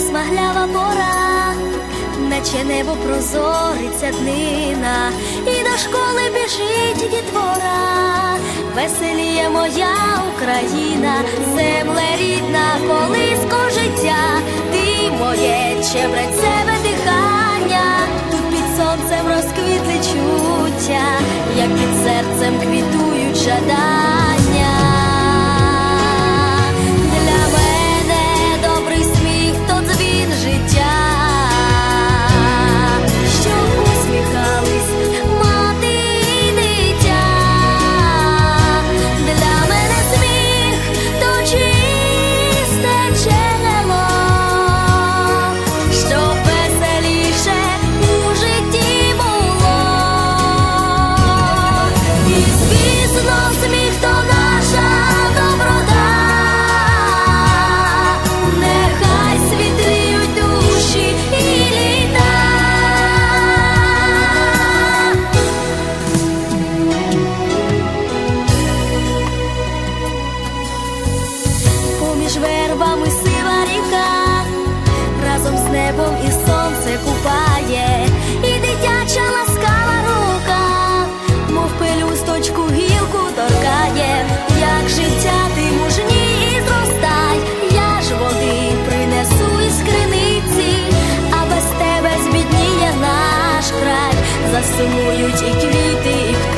смаглява пора, наче небо прозориться днина, і до школи біжить дітвора, веселіє моя Україна, земле рідна, колиско життя, ти моє чебрецеве дихання, тут під сонцем розквітли чуття, як під серцем квітують жадання. вами сива ріка, разом з небом і сонце купає, і дитяча ласкава рука, мов пелюсточку гілку торкає, як життя ти мужні і зростай, я ж води принесу із криниці, а без тебе збідніє наш край, засумують і квіти. і